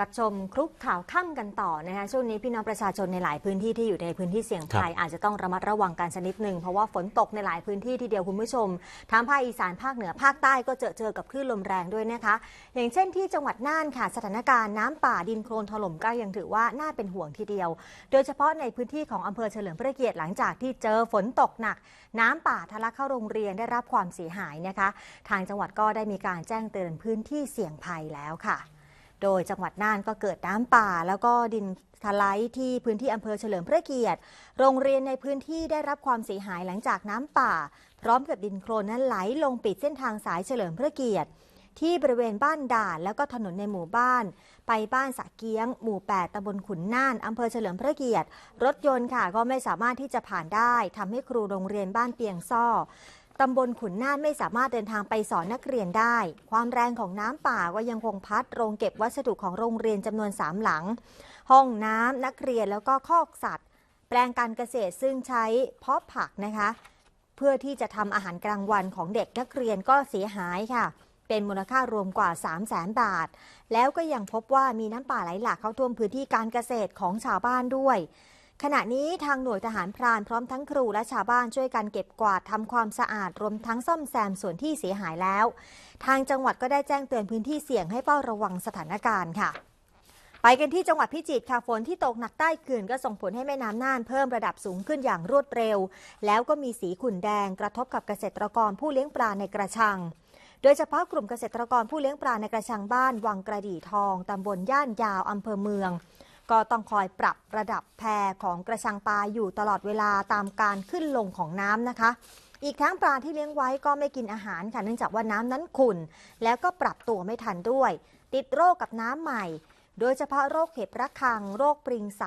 รับชมคลุกข่าวค่ำกันต่อนะคะช่วงนี้พี่น้องประชาชนในหลายพื้นที่ที่อยู่ในพื้นที่เสี่ยงภัยอาจจะต้องระมัดระวังกันสักนิดหนึ่งเพราะว่าฝนตกในหลายพื้นที่ทีเดียวคุณผู้ชมทั้งภาคอีสานภาคเหนือภาคใต้ก็เจอเจอกับคลื่นลมแรงด้วยนะคะ อย่างเช่นที่จังหวัดน่านค่ะสถานการณ์น้ำป่าดินโคลนถล่มก็ยังถือว่าน่าเป็นห่วงทีเดียว โดยเฉพาะในพื้นที่ของอำเภอเฉลิมพระเกียรติหลังจากที่เจอฝนตกหนัก น้ำป่าทะลักเข้าโรงเรียนได้รับความเสียหายนะคะ ทางจังหวัดก็ได้มีการแจ้งเตือนพื้นที่เสี่ยงภัยแล้วค่ะ โดยจังหวัดน่านก็เกิดน้ำป่า แล้วก็ดินทลายที่พื้นที่อำเภอเฉลิมพระเกียรติ โรงเรียนในพื้นที่ได้รับความเสียหายหลังจากน้ำป่า พร้อมกับดินโคลนนั้นไหลลงปิดเส้นทางสายเฉลิมพระเกียรติ ที่บริเวณบ้านด่าน แล้วก็ถนนในหมู่บ้าน ไปบ้านสะเกียง หมู่ 8ตำบลขุนน่านอำเภอเฉลิมพระเกียรติ รถยนต์ค่ะก็ไม่สามารถที่จะผ่านได้ทำให้ครูโรงเรียนบ้านเปียงซ่อ ตำบลขุนน่านไม่สามารถเดินทางไปสอนนักเรียนได้ ความแรงของน้ำป่าก็ยังคงพัดโรงเก็บวัสดุของโรงเรียนจำนวนสามหลัง ห้องน้ำนักเรียนแล้วก็คอกสัตว์ แปลงการเกษตรซึ่งใช้เพาะผักนะคะ เพื่อที่จะทำอาหารกลางวันของเด็กนักเรียนก็เสียหายค่ะ เป็นมูลค่ารวมกว่า 3 0 0แสนบาท แล้วก็ยังพบว่ามีน้ำป่าไหลหลากเข้าท่วมพื้นที่การเกษตรของชาวบ้านด้วย ขณะนี้ทางหน่วยทหารพรานพร้อมทั้งครูและชาวบ้านช่วยกันเก็บกวาดทำความสะอาดรวมทั้งซ่อมแซมส่วนที่เสียหายแล้ว ทางจังหวัดก็ได้แจ้งเตือนพื้นที่เสี่ยงให้เฝ้าระวังสถานการณ์ค่ะ ไปกันที่จังหวัดพิจิตรค่ะฝนที่ตกหนักใต้เขื่อนก็ส่งผลให้แม่น้ำน่านเพิ่มระดับสูงขึ้นอย่างรวดเร็ว แล้วก็มีสีขุ่นแดงกระทบกับเกษตรกรผู้เลี้ยงปลาในกระชังโดยเฉพาะกลุ่มเกษตรกรผู้เลี้ยงปลาในกระชังบ้าน วังกระดี่ทอง ตำบลย่านยาว อำเภอเมือง ก็ต้องคอยปรับระดับแพของกระชังปลาอยู่ตลอดเวลาตามการขึ้นลงของน้ำนะคะ อีกทั้งปลาที่เลี้ยงไว้ก็ไม่กินอาหารค่ะเนื่องจากว่าน้ำนั้นขุ่นแล้วก็ปรับตัวไม่ทันด้วย ติดโรคกับน้ำใหม่ โดยเฉพาะโรคเห็บระคัง โรคปริงใส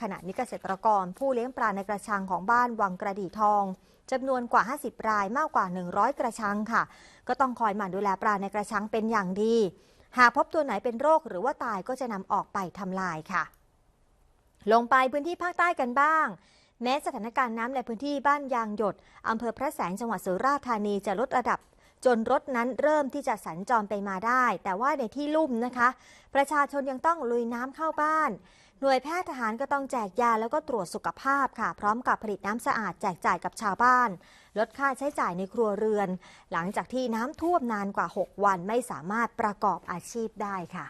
ขณะนี้เกษตรกร ผู้เลี้ยงปลาในกระชังของบ้านวังกระดี่ทองจำนวนกว่า 50 รายมากกว่า 100 กระชังค่ะ ก็ต้องคอยหมั่นดูแลปลาในกระชังเป็นอย่างดี หากพบตัวไหนเป็นโรคหรือว่าตายก็จะนำออกไปทำลายค่ะ ลงไปพื้นที่ภาคใต้กันบ้าง แม้สถานการณ์น้ำในพื้นที่บ้านยางหยดอำเภอพระแสงจังหวัดสุราษฎร์ธานีจะลดระดับ จนรถนั้นเริ่มที่จะสัญจรไปมาได้ แต่ว่าในที่ลุ่มนะคะ ประชาชนยังต้องลุยน้ำเข้าบ้าน หน่วยแพทย์ทหารก็ต้องแจกยาแล้วก็ตรวจสุขภาพค่ะ พร้อมกับผลิตน้ำสะอาดแจกจ่ายกับชาวบ้าน ลดค่าใช้จ่ายในครัวเรือน หลังจากที่น้ำท่วมนานกว่า 6 วันไม่สามารถประกอบอาชีพได้ค่ะ